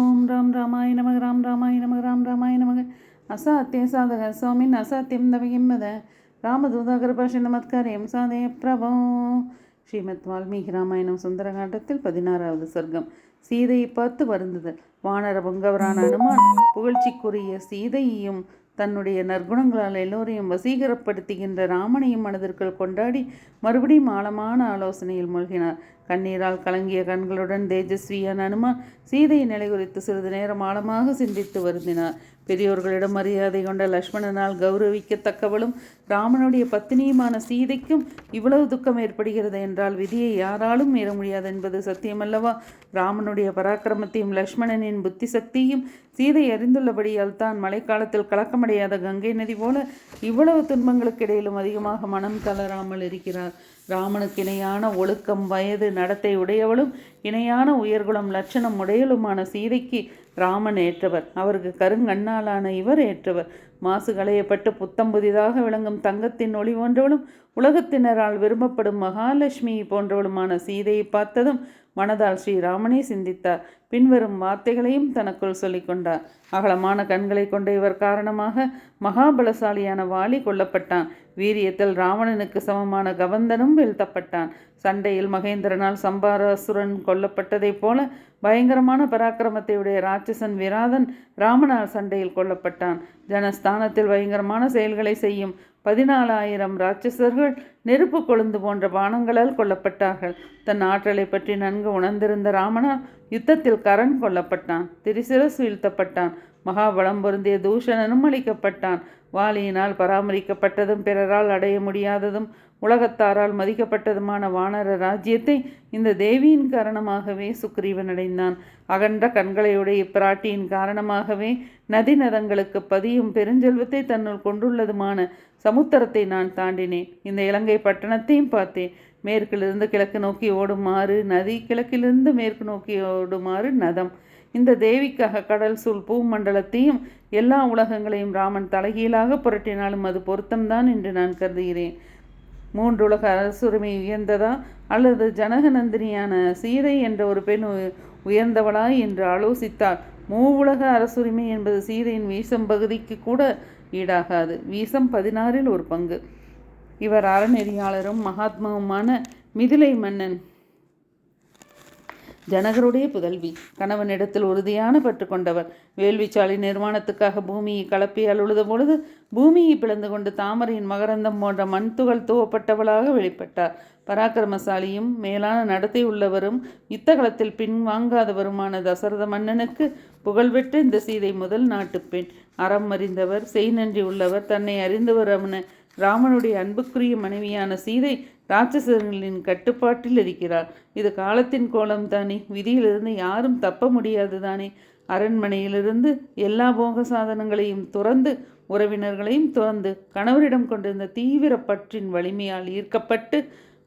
ஓம் ராம் ராமாய நமக ராம் ராமாய நமக ராம் ராமாய நமக. அசாத்திய சாதக சுவாமின் அசாத்தியம் தவகிம்மத ராமதூதாகர பாஷ நமத்காரியம் சாதய பிரபோ. ஸ்ரீமத் வால்மீகி ராமாயணம் சுந்தரகாண்டத்தில் பதினாறாவது சர்க்கம். சீதையை பார்த்து வருந்துதல் வானர பொங்கவரான அனுமான் புகழ்ச்சிக்குரிய சீதையையும் தன்னுடைய நற்குணங்களால் எல்லோரையும் வசீகரப்படுத்துகின்ற ராமனையும் மனதிற்குள் கொண்டாடி மறுபடியும் ஆழமான ஆலோசனையில் மூழ்கினார். கண்ணீரால் கலங்கிய கண்களுடன் தேஜஸ்வியான அனுமான் சீதையின் நிலை குறித்து சிறிது நேரம் ஆழமாக சிந்தித்து வருந்தினார். பெரியோர்களிடம் மரியாதை கொண்ட லக்ஷ்மணனால் கௌரவிக்கத்தக்கவளும் ராமனுடைய பத்தினியுமான சீதைக்கும் இவ்வளவு துக்கம் ஏற்படுகிறது என்றால் விதியை யாராலும் மீற முடியாது என்பது சத்தியமல்லவா? ராமனுடைய பராக்கிரமத்தையும் லக்ஷ்மணனின் புத்தி சக்தியும் சீதை அறிந்துள்ளபடியால் தான் மழைக்காலத்தில் கலக்கமடையாத கங்கை நதி போல இவ்வளவு துன்பங்களுக்கு இடையிலும் அதிகமாக மனம் தளராமல் இருக்கிறார். ராமனுக்கு இணையான ஒழுக்கம் வயது நடத்தை உடையவளும் இணையான உயர்குலம் லட்சணம் உடையலுமான சீதைக்கு ராமன் ஏற்றவர். அவருக்கு கருங்கண்ணாலான இவர் ஏற்றவர். மாசு களையப்பட்டு புத்தம் புதிதாக விளங்கும் தங்கத்தின் ஒளி போன்றவளும் உலகத்தினரால் விரும்பப்படும் மகாலட்சுமி போன்றவளுமான சீதையை பார்த்ததும் மனதால் ஸ்ரீராமனே சிந்தித்தார். பின்வரும் வார்த்தைகளையும் தனக்குள் சொல்லிக்கொண்டார் அகலமான கண்களை கொண்ட இவர் காரணமாக மகாபலசாலியான வாலி கொல்லப்பட்டான். வீரியத்தில் ராவணனுக்கு சமமான கவந்தனும் வீழ்த்தப்பட்டான். சண்டையில் மகேந்திரனால் சம்பாராசுரன் கொல்லப்பட்டதைப் போல பயங்கரமான பராக்கிரமத்தை உடைய ராட்சசன் விராதன் ராமனால் சண்டையில் கொல்லப்பட்டான். ஜனஸ்தானத்தில் பயங்கரமான செயல்களை செய்யும் பதினாலாயிரம் ராட்சசர்கள் நெருப்பு கொழுந்து போன்ற பானங்களால் கொல்லப்பட்டார்கள். தன் ஆற்றலை பற்றி நன்கு உணர்ந்திருந்த ராமனால் யுத்தத்தில் கரண் கொல்லப்பட்டான் திரிசிரஸ் வீழ்த்தப்பட்டான் மகாபலம் பொருந்திய தூஷணனும் அளிக்கப்பட்டான் வாலியினால் பராமரிக்கப்பட்டதும் பிறரால் அடைய முடியாததும் உலகத்தாரால் மதிக்கப்பட்டதுமான வானர ராஜ்யத்தை இந்த தேவியின் காரணமாகவே சுக்ரீவன் அடைந்தான். அகன்ற கண்களையுடைய இப்பிராட்டியின் காரணமாகவே நதி நதங்களுக்கு பதியும் பெருஞ்செல்வத்தை தன்னுள் கொண்டுள்ளதுமான சமுத்திரத்தை நான் தாண்டினேன். இந்த இலங்கை பட்டணத்தையும் பார்த்தேன். மேற்கிலிருந்து கிழக்கு நோக்கி ஓடுமாறு நதி கிழக்கிலிருந்து மேற்கு நோக்கி ஓடுமாறு நதம். இந்த தேவிக்காக கடல் சூழ் பூமண்டலத்தையும் எல்லா உலகங்களையும் ராமன் தலைகீழாக புரட்டினாலும் அது பொருத்தம்தான் என்று நான் கருதுகிறேன். மூன்றுலக அரசுரிமை உயர்ந்ததா அல்லது ஜனகநந்தினியான சீதை என்ற ஒரு பெண் உயர்ந்தவளா என்று ஆலோசித்தால் மூவுலக அரசுரிமை என்பது சீதையின் வீசம் பகுதிக்கு கூட ஈடாகாது. வீசம் பதினாறில் ஒரு பங்கு. இவர் அறநெறியாளரும் மகாத்மாவுமான மிதிலை மன்னன் ஜனகருடைய புதல்வி கணவனிடத்தில் உறுதியான பற்று கொண்டவர் வேள்விச்சாலை நிர்மாணத்துக்காக பூமியை கலப்பி அழுத பொழுது பூமியை பிளந்து கொண்டு தாமரையின் மகரந்தம் போன்ற மண் துகள் தூவப்பட்டவளாக வெளிப்பட்டார் பராக்கிரமசாலியும் மேலான நடத்தை உள்ளவரும் யுத்தகலத்தில் பின் வாங்காதவருமான தசரத மன்னனுக்கு புகழ்பெற்ற இந்த சீதை முதல் நாட்டு பெண். அறம் அறிந்தவர் செய் நன்றி உள்ளவர் தன்னை அறிந்தவர் அவன. ராமனுடைய அன்புக்குரிய மனைவியான சீதை ராட்சசர்களின் கட்டுப்பாட்டில் இருக்கிறார். இது காலத்தின் கோலம் தானே. விதியிலிருந்து யாரும் தப்ப முடியாது தானே. அரண்மனையிலிருந்து எல்லா போக சாதனங்களையும் துறந்து உறவினர்களையும் துறந்து கணவரிடம் கொண்டிருந்த தீவிர பற்றின் வலிமையால் ஈர்க்கப்பட்டு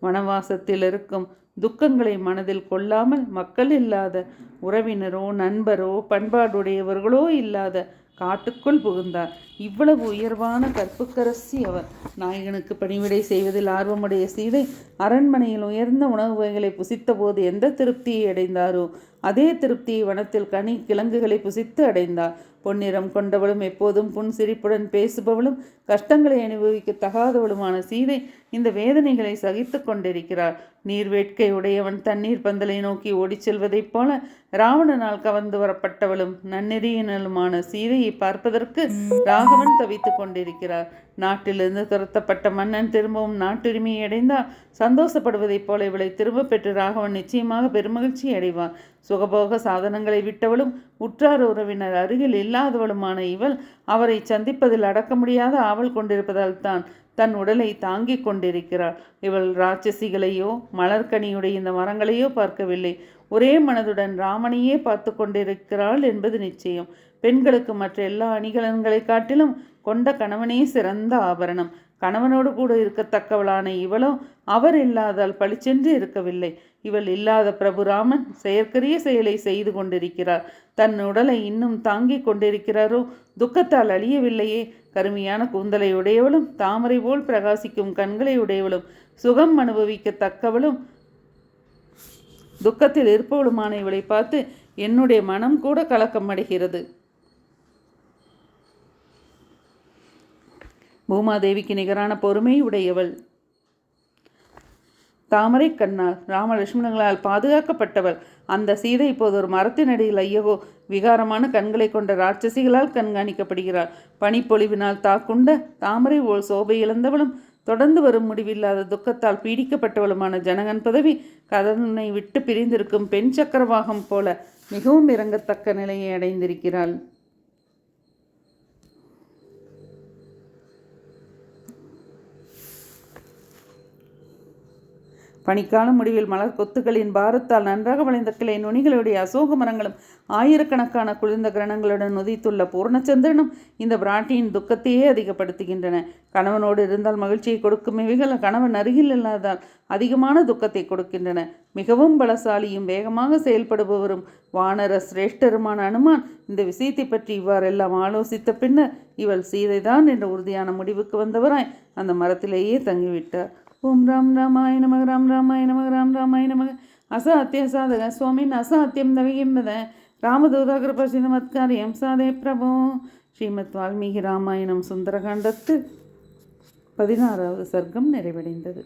வனவாசத்தில் இருக்கும் துக்கங்களை மனதில் கொள்ளாமல் மக்கள் இல்லாத உறவினரோ நண்பரோ பண்பாடுடையவர்களோ இல்லாத காட்டுக்குள் புகுந்தார். இவ்வளவு உயர்வான கற்புக்கரசி அவர். நாயகனுக்கு பணிவிடை செய்வதில் ஆர்வமுடைய சீதை அரண்மனையில் உயர்ந்த உணவு வகைகளை புசித்த போது எந்த திருப்தியை அடைந்தாரோ? அதே திருப்தி வனத்தில் கனி கிழங்குகளை புசித்து அடைந்தாள். பொன்னிறம் கொண்டவளும் எப்போதும் புன் சிரிப்புடன் பேசுபவளும் கஷ்டங்களை அனுபவிக்க தகாதவளுமான சீதை இந்த வேதனைகளை சகித்து கொண்டிருக்கிறார் நீர் வேட்கை உடையவன் தண்ணீர் பந்தலை நோக்கி ஓடிச் செல்வதைப் போல ராவணனால் கவர்ந்து வரப்பட்டவளும் நன்னெறியினலுமான சீதையை பார்ப்பதற்கு ராகவன் தவித்துக் கொண்டிருக்கிறார். நாட்டிலிருந்து துரத்தப்பட்ட மன்னன் திரும்பவும் நாட்டுரிமையை அடைந்தால் சந்தோஷப்படுவதைப் போல இவளை திரும்ப பெற்று ராகவன் நிச்சயமாக பெருமகிழ்ச்சி அடைவான் சுகபோக சாதனங்களை விட்டவளும் உற்றார் உறவினர் அருகில் இல்லாதவளுமான இவள் அவரை சந்திப்பதில் அடக்க முடியாத ஆவல் கொண்டிருப்பதால் தான் தன் உடலை தாங்கிக் கொண்டிருக்கிறாள். இவள் ராட்சசிகளையோ மலர்கனியுடைய இந்த மரங்களையோ பார்க்கவில்லை. ஒரே மனதுடன் ராமனையே பார்த்து கொண்டிருக்கிறாள் என்பது நிச்சயம். பெண்களுக்கு மற்ற எல்லா அணிகலன்களை காட்டிலும் கொண்ட கணவனே சிறந்த ஆபரணம். கணவனோடு கூட இருக்கத்தக்கவளான இவளோ அவர் இல்லாதால் பளிச்சென்று இருக்கவில்லை. இவள் இல்லாத பிரபுராமன் செயற்கரிய செயலை செய்து கொண்டிருக்கிறார். தன் உடலை இன்னும் தாங்கிக் கொண்டிருக்கிறாரோ? துக்கத்தால் அழியவில்லையே. கருமையான கூந்தலை உடையவளும் தாமரை போல் பிரகாசிக்கும் கண்களை உடையவளும் சுகம் அனுபவிக்கத்தக்கவளும் துக்கத்தில் இருப்பவளுமான இவளை பார்த்து என்னுடைய மனம் கூட கலக்கம் அடைகிறது பூமாதேவிக்கு நிகரான பொறுமை உடையவள். தாமரை கண்ணால் ராமலட்சுமணங்களால் பாதுகாக்கப்பட்டவள். அந்த சீதை இப்போது ஒரு மரத்தின் அடியில் ஐயகோ விகாரமான கண்களை கொண்ட ராட்சசிகளால் கண்காணிக்கப்படுகிறாள். பனிப்பொழிவினால் தாக்குண்ட தாமரை ஓல் சோபை இழந்தவளும் தொடர்ந்து வரும் முடிவில்லாத துக்கத்தால் பீடிக்கப்பட்டவளுமான ஜனகன் பதவி கதனை விட்டு பிரிந்திருக்கும் பெண் சக்கரவாகம் போல மிகவும் இறங்கத்தக்க நிலையை அடைந்திருக்கிறாள். பனிக்கால முடிவில் மலர் கொத்துகளின் பாரத்தால் நன்றாக வளைந்த கிளை நுனிகளுடைய அசோக மரங்களும் ஆயிரக்கணக்கான குளிர்ந்த கிரணங்களுடன் உதித்துள்ள பூர்ணச்சந்திரனும் இந்த பிராட்டியின் துக்கத்தையே அதிகப்படுத்துகின்றன. கணவனோடு இருந்தால் மகிழ்ச்சியை கொடுக்கும் இவைகள் கணவன் அருகில் இல்லாதால் அதிகமான துக்கத்தை கொடுக்கின்றன. மிகவும் பலசாலியும் வேகமாக செயல்படுபவரும் வானர சிரேஷ்டருமான அனுமான் இந்த விஷயத்தை பற்றி இவ்வாறெல்லாம் ஆலோசித்த பின்னர் இவள் சீதைதான் என்ற உறுதியான முடிவுக்கு வந்தவராய் அந்த மரத்திலேயே தங்கிவிட்டார். ஓம் ராம் ராமாய நமக ராம் ராமாய நமக ராம் ராமாய நமக அசாத்திய சாதக சுவாமின் அசாத்தியம் தவிகிம்பத ராமதூதாகிருபசி மத்காரியம். சாதே பிரபோ. ஸ்ரீமத் வால்மீகி ராமாயணம் சுந்தரகாண்டத்து பதினாறாவது சர்க்கம் நிறைவடைந்தது.